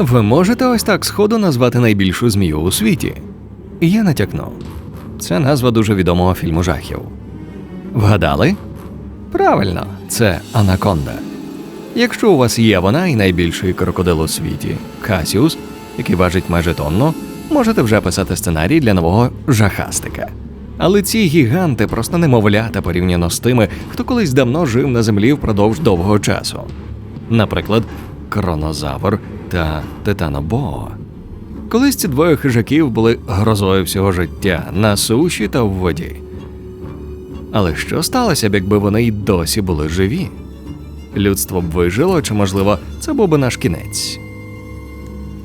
Ви можете ось так сходу назвати найбільшу змію у світі? Я натякну. Це назва дуже відомого фільму жахів. Вгадали? Правильно, це Анаконда. Якщо у вас є вона і найбільший крокодил у світі Касіус, який важить майже тонну, можете вже писати сценарій для нового жахастика. Але ці гіганти просто немовлята порівняно з тими, хто колись давно жив на землі впродовж довгого часу. Наприклад, Кронозавр та Титанобоо. Колись ці двоє хижаків були грозою всього життя на суші та в воді. Але що сталося б, якби вони й досі були живі? Людство б вижило, чи, можливо, це був би наш кінець.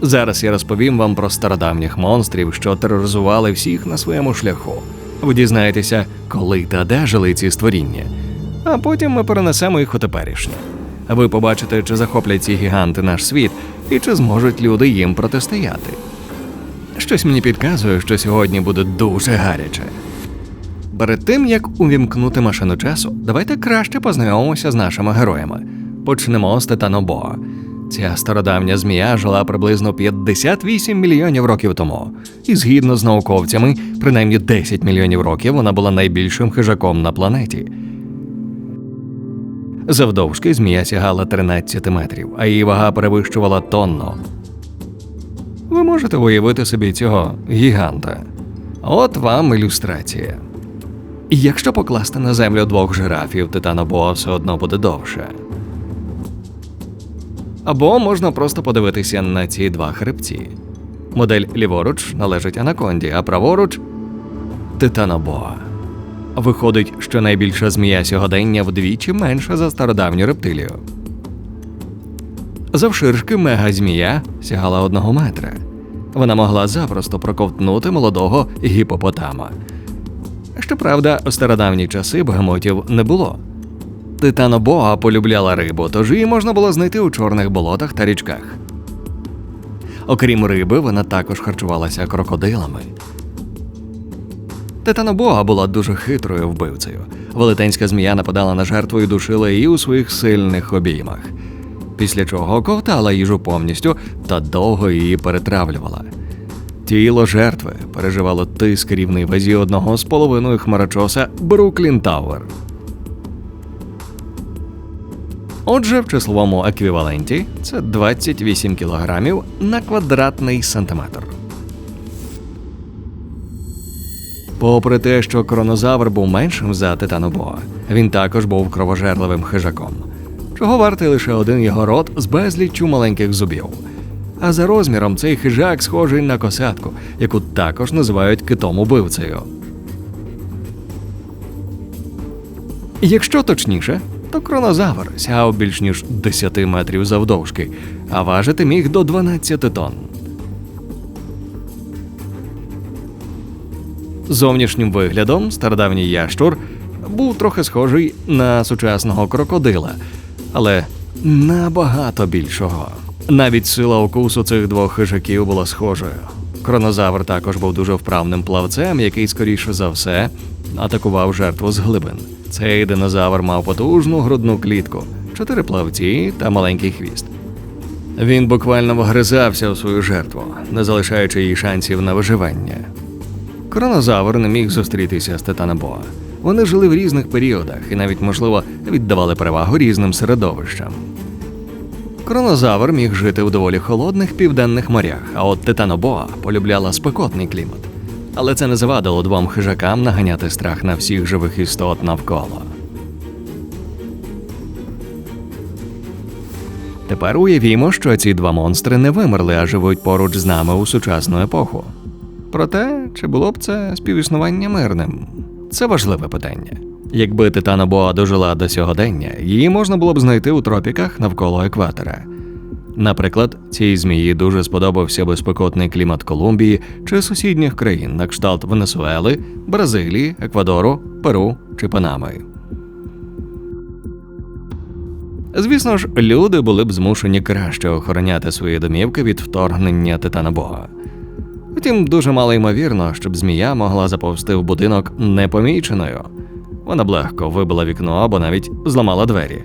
Зараз я розповім вам про стародавніх монстрів, що тероризували всіх на своєму шляху. Ви дізнаєтеся, коли та де жили ці створіння, а потім ми перенесемо їх у теперішнє. Ви побачите, чи захоплять ці гіганти наш світ, і чи зможуть люди їм протистояти. Щось мені підказує, що сьогодні буде дуже гаряче. Перед тим як увімкнути машину часу, давайте краще познайомимося з нашими героями. Почнемо з Титанобоа. Ця стародавня змія жила приблизно 58 мільйонів років тому, і згідно з науковцями, принаймні 10 мільйонів років вона була найбільшим хижаком на планеті. Завдовжки змія сягала 13 метрів, а її вага перевищувала тонну. Ви можете уявити собі цього гіганта. От вам ілюстрація. Якщо покласти на землю двох жирафів, титанобоа все одно буде довше. Або можна просто подивитися на ці два хребці. Модель ліворуч належить анаконді, а праворуч титанобоа. Виходить, що найбільша змія сьогодення вдвічі менша за стародавню рептилію. Завширшки мегазмія сягала одного метра. Вона могла запросто проковтнути молодого гіпопотама. Щоправда, у стародавні часи бегемотів не було. Титанобоа полюбляла рибу, тож її можна було знайти у чорних болотах та річках. Окрім риби, вона також харчувалася крокодилами. Титанобоа була дуже хитрою вбивцею. Велетенська змія нападала на жертву і душила її у своїх сильних обіймах, після чого ковтала їжу повністю та довго її перетравлювала. Тіло жертви переживало тиск рівний вазі одного з половиною хмарочоса Бруклін Тауер. Отже, в числовому еквіваленті це 28 кілограмів на квадратний сантиметр. Попри те, що кронозавр був меншим за титанобоа, він також був кровожерливим хижаком, чого вартий лише один його рот з безліччю маленьких зубів. А за розміром цей хижак схожий на косатку, яку також називають китом убивцею. Якщо точніше, то кронозавр сягав більш ніж 10 метрів завдовжки, а важити міг до 12 тонн. Зовнішнім виглядом стародавній ящур був трохи схожий на сучасного крокодила, але набагато більшого. Навіть сила укусу цих двох хижаків була схожою. Кронозавр також був дуже вправним плавцем, який, скоріше за все, атакував жертву з глибин. Цей динозавр мав потужну грудну клітку, чотири плавці та маленький хвіст. Він буквально вгризався у свою жертву, не залишаючи їй шансів на виживання. Кронозавр не міг зустрітися з Титанобоа. Вони жили в різних періодах і навіть, можливо, віддавали перевагу різним середовищам. Кронозавр міг жити у доволі холодних південних морях, а от Титанобоа полюбляла спекотний клімат. Але це не завадило двом хижакам наганяти страх на всіх живих істот навколо. Тепер уявімо, що ці два монстри не вимерли, а живуть поруч з нами у сучасну епоху. Проте, чи було б це співіснування мирним? Це важливе питання. Якби Титанобоа дожила до сьогодення, її можна було б знайти у тропіках навколо екватора. Наприклад, цій змії дуже сподобався би спекотний клімат Колумбії чи сусідніх країн на кшталт Венесуели, Бразилії, Еквадору, Перу чи Панами. Звісно ж, люди були б змушені краще охороняти свої домівки від вторгнення Титанобога. Втім, дуже мало ймовірно, щоб змія могла заповзти в будинок непоміченою. Вона б легко вибила вікно або навіть зламала двері.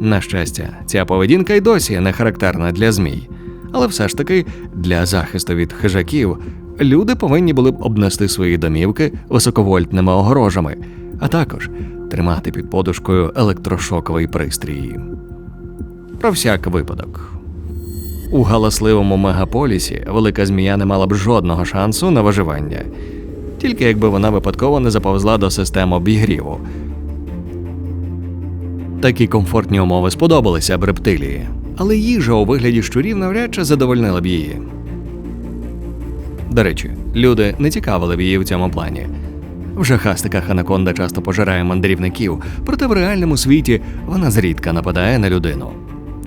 На щастя, ця поведінка й досі не характерна для змій, Але все ж таки для захисту від хижаків люди повинні були б обнести свої домівки високовольтними огорожами, а також тримати під подушкою електрошоковий пристрій. Про всяк випадок. У галасливому мегаполісі велика змія не мала б жодного шансу на виживання, тільки якби вона випадково не заповзла до систем обігріву. Такі комфортні умови сподобалися б рептилії, але їжа у вигляді щурів навряд чи задовольнила б її. До речі, люди не цікавили б її в цьому плані. В жахастиках анаконда часто пожирає мандрівників, проте в реальному світі вона зрідка нападає на людину.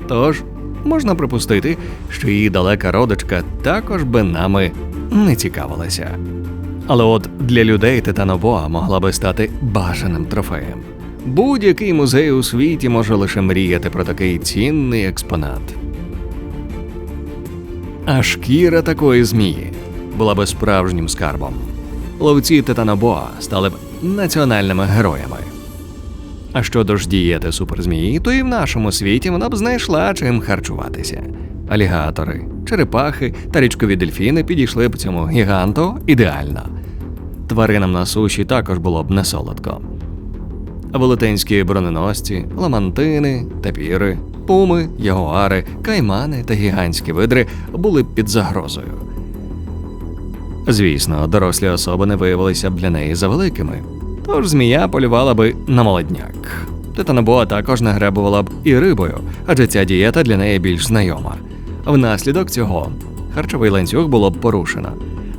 Тож можна припустити, що її далека родичка також би нами не цікавилася. Але от для людей Титанобоа могла би стати бажаним трофеєм. Будь-який музей у світі може лише мріяти про такий цінний експонат. А шкіра такої змії була би справжнім скарбом. Ловці Титанобоа стали б національними героями. А щодо ж дієти суперзмії, то і в нашому світі вона б знайшла чим харчуватися. Алігатори, черепахи та річкові дельфіни підійшли б цьому гіганту ідеально. Тваринам на суші також було б не солодко. Велетенські броненосці, ламантини, тапіри, пуми, ягуари, каймани та гігантські видри були б під загрозою. Звісно, дорослі особини виявилися б для неї завеликими, тож змія полювала би на молодняк. Титанобоа також нагребувала б і рибою, адже ця дієта для неї більш знайома. Внаслідок цього харчовий ланцюг було б порушено.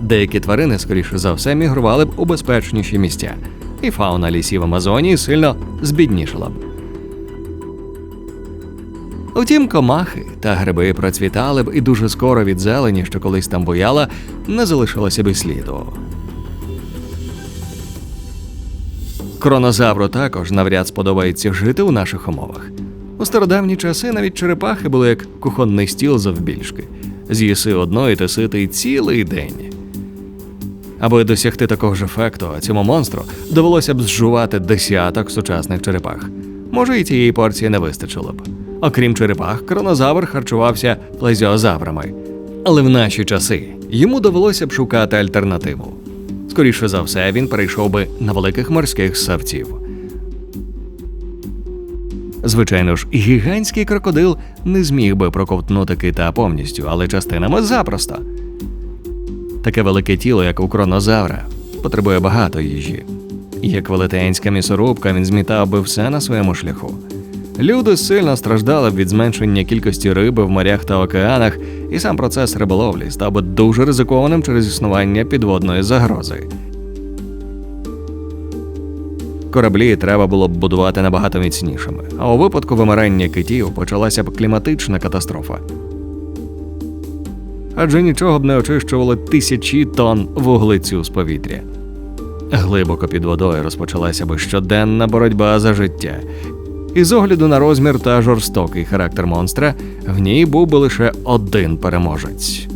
Деякі тварини, скоріше за все, мігрували б у безпечніші місця, і фауна лісів Амазонії сильно збіднішала б. Утім, комахи та гриби процвітали б і дуже скоро від зелені, що колись там бояла, не залишилося б сліду. Кронозавру також навряд сподобається жити у наших умовах. У стародавні часи навіть черепахи були як кухонний стіл завбільшки. З'їси одно і ти ситий цілий день. Аби досягти такого ж ефекту, цьому монстру довелося б зжувати десяток сучасних черепах. Може, і цієї порції не вистачило б. Окрім черепах, кронозавр харчувався плезіозаврами. Але в наші часи йому довелося б шукати альтернативу. Скоріше за все, він перейшов би на великих морських савців. Звичайно ж, гігантський крокодил не зміг би проковтнути кита повністю, але частинами запросто. Таке велике тіло, як у кронозавра, потребує багато їжі. Як велетенська місорубка, він змітав би все на своєму шляху. Люди сильно страждали від зменшення кількості риби в морях та океанах, і сам процес риболовлі став би дуже ризикованим через існування підводної загрози. Кораблі треба було б будувати набагато міцнішими, а у випадку вимирання китів почалася б кліматична катастрофа. Адже нічого б не очищувало тисячі тонн вуглецю з повітря. Глибоко під водою розпочалася би щоденна боротьба за життя, і з огляду на розмір та жорстокий характер монстра, в ній був би лише один переможець.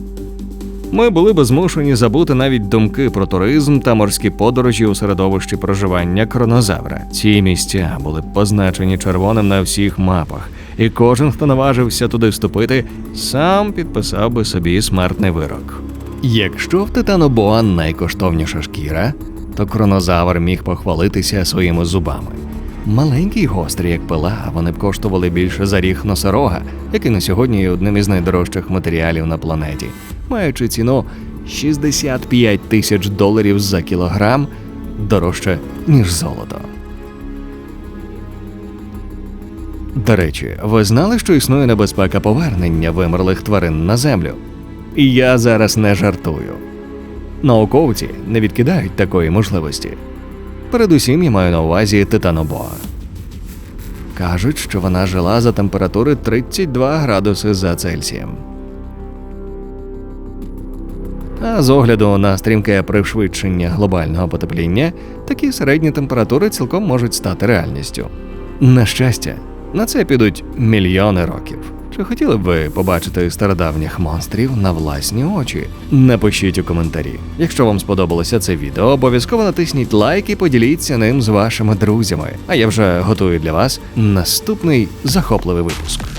Ми були би змушені забути навіть думки про туризм та морські подорожі у середовищі проживання кронозавра. Ці місця були позначені червоним на всіх мапах, і кожен, хто наважився туди вступити, сам підписав би собі смертний вирок. Якщо в Титанобоа найкоштовніша шкіра, то кронозавр міг похвалитися своїми зубами. Маленькі й гострі, як пила, вони б коштували більше за ріг носорога, який на сьогодні є одним із найдорожчих матеріалів на планеті, маючи ціну 65 тисяч доларів за кілограм дорожче, ніж золото. До речі, ви знали, що існує небезпека повернення вимерлих тварин на землю? І я зараз не жартую. Науковці не відкидають такої можливості. Передусім я маю на увазі титанобоа. Кажуть, що вона жила за температури 32 градуси за Цельсієм. А з огляду на стрімке пришвидшення глобального потепління, такі середні температури цілком можуть стати реальністю. На щастя, на це підуть мільйони років. Чи хотіли б ви побачити стародавніх монстрів на власні очі? Напишіть у коментарі. Якщо вам сподобалося це відео, обов'язково натисніть лайк і поділіться ним з вашими друзями. А я вже готую для вас наступний захопливий випуск.